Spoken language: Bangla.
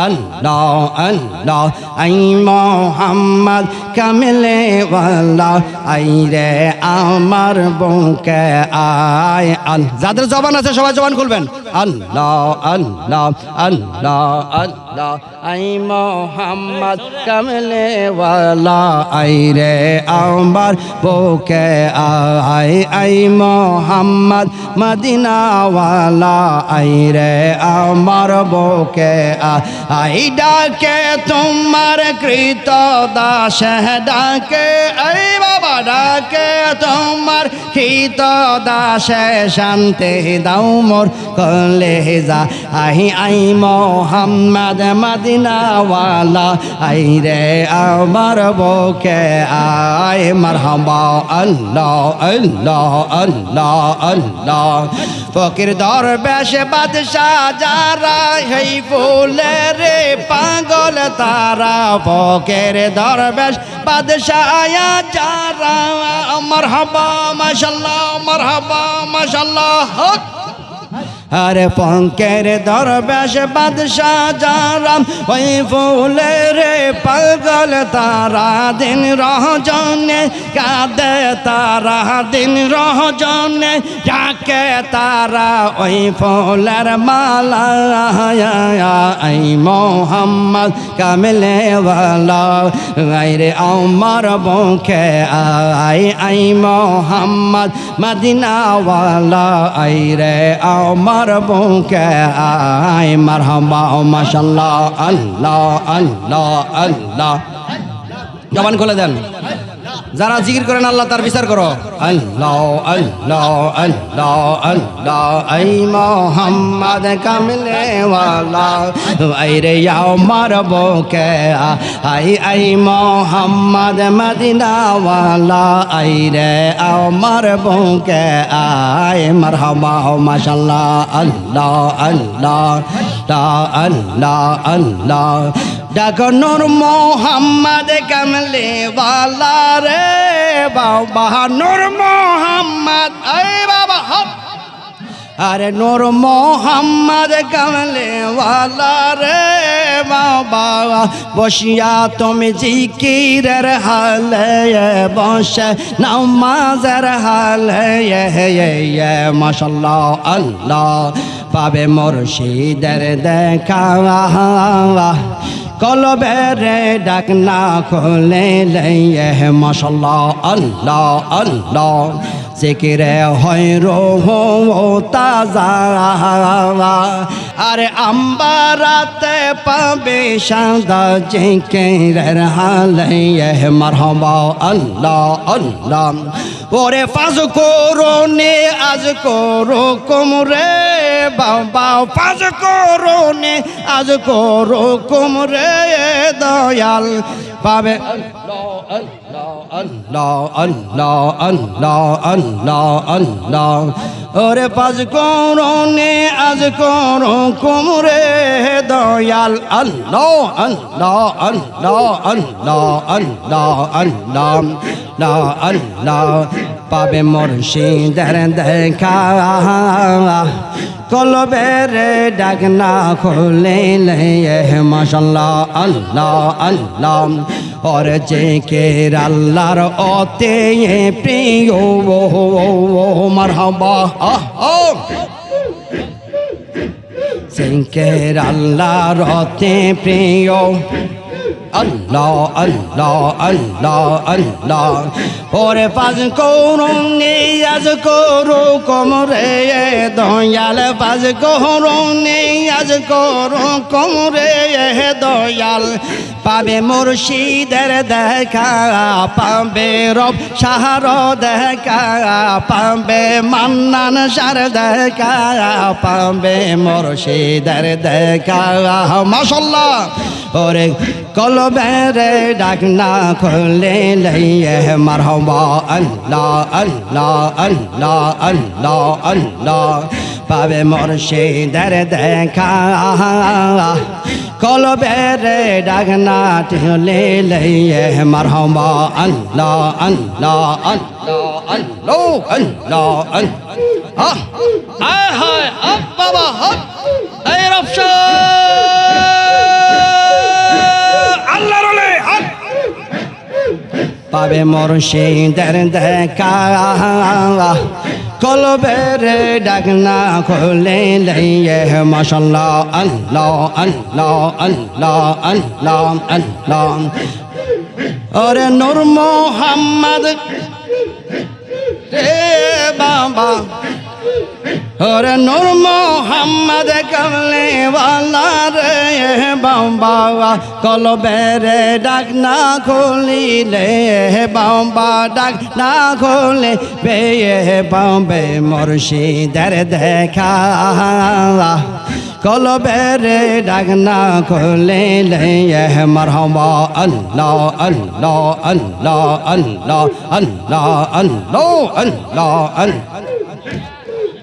আল্লাহ আল্লাহ আই মোহাম্মদ কামলে ওয়ালা, আই রে আমার বউকে আয় আল যাদের জবান আছে সবাই জবান খুলবেন। আল্লাহ আল্লাহ আল্লাহ আল্লাহ, আই মোহাম্মদ কামলে ওয়ালা, আই রে আমার বউকে আয়, আই মোহাম্মদ মদিনাওয়ালা, আই রে আমার বউকে আই ডাকে তোমার কৃত দাস ডাকে আই বাবা ডাকে তোমার কৃত দাস শান্তি দাও মোর কলে যা আই আই মোহাম্মদ মদিনাওয়ালা আই রে আমার বউকে আয় মারহাবা আল্লাহ আল্লাহ আল্লাহ আল্লাহ ফকির দরবেশ বাদশাহ যারা হেই ফুলে রে পাগল তারা বকের দরবেশ। বাদশায়া যারা মারহাবা মাশাল্লাহ মারহাবা মাশাল্লাহ হক। আরে পঙ্কের দরবেশ বাদশাহ যারাম ওই ফুলে রে পাগল তারা দিন রহজনে, কাঁদে তারা দিন রহজনে যাকে তারা ওই ফুলের মালা। আই মোহাম্মদ কামলে ওয়ালা আই রে আমার বংকে আই আই মোহাম্মদ মদিনাওয়ালা আই রে আমার বংকে আই মারহামা মাশাল্লাহ আল্লাহ আল্লাহ আল্লাহ। জবান খুলে দেন। যারা জিকির করেন, আল্লাহ তার বিচার করো। আল্লাহ আল্লাহ আল্লাহ আল্লাহ, আই মোহাম্মদ কামলে ওয়ালা। আই রে আমার বকে আই আই মোহাম্মদ মদিনা ওয়ালা। আই রে আমার বকে আই, মারহাবা মাশাল্লাহ। আল্লাহ আল্লাহ আল্লাহ আল্লাহ ডাক নূর মোহাম্মদ কামলে ওয়ালা রে বাবা। নূর মোহাম্মদ, এই বাবা, হপ। আরে নূর মোহাম্মদ কামলে ওয়ালা রে বাবা। বসিয়া তুমি জিকিরের হালে বসে নামাজের হালে মাশাল্লাহ, আল্লাহ। পাবে মুর্শিদের দেখা। কলবের ডাক না খোলে লইয়ে মশাল্লাহ, আল্লাহ আল্লাহ। জিকিরে হয় রোহ তাজা। আরে আম্বারাতে পাবে সাদা জিকিরের হালাইয়ে মারহাবা, আল্লাহ আল্লাহ। ওরে ফাজ করো নে, আজ করো কুমরে। বাবা ফাজ করো নে আজ করো কুমরে দয়াল পাবে আল্লাহ আল্লাহ আল্লাহ আল্লাহ আল্লাহ আল্লাহ ওরে পাজ করো নে আজ করো কুমরে দয়াল আল্লাহ আল্লাহ আল্লাহ আল্লাহ আল্লাহ আল্লাহ আল্লাহ পাবে মুর্শিদের দেখা। কলবের ডাক না খুলিলে মশাল্লা আল্লাহ আল্লাহ। ওর যে কের আল্লাহর অতে প্রিয়। মারহাবা আহ সিংকের আল্লাহর অতে প্রিয়। আল্লাহ আল্লাহ আল্লাহ আল্লাহ। ওরে পাজ করুন, নিয়াজ করু কমরে দয়াল পাজ করুন, নিয়াজ করু কমরে দয়াল। পাবে মুর্শিদের দেখা, পাবে রব সাহার দেখা, পাবে মান্নান সার দেখা, পাবে মুর্শিদের দেখা। মাসাল্লাহ ওরে কলবের ডাক না খুলে লইয়ে মারহবা। আল্লাহ আল্লাহ আল্লাহ আল্লাহ আল্লাহ। পাবে মুর্শিদের দেখা। কলবের ডাক না ঠেলে লইয়ে মারহবা আল্লাহ আল্লাহ আল্লাহ আল্লাহ আল্লাহ আল্লাহ। আয়, হায় আপ বাবা হপ এই রফশন পাবে মুর্শিদের দেখা। কলবের ডাকনা খোলে লাইয়ে মশাল্লাহ, আল্লাহ আল্লাহ আল্লাহ আল্লাহ আল্লাহ। ওরে নূর মোহাম্মদ রে বাবা। ওরে নূর মোহাম্মদ কমলে ওয়ালা রে বাবা কলবের ডাক না খুলিলে বাবা ডাক না খুলে, পেয়ে পাবে মুর্শিদের দেখা। কলবের ডাক না খুলে মরহবা আল্লাহ আল্লাহ আল্লাহ আল্লাহ আল্লাহ আল্লাহ আল্লাহ আল্লাহ।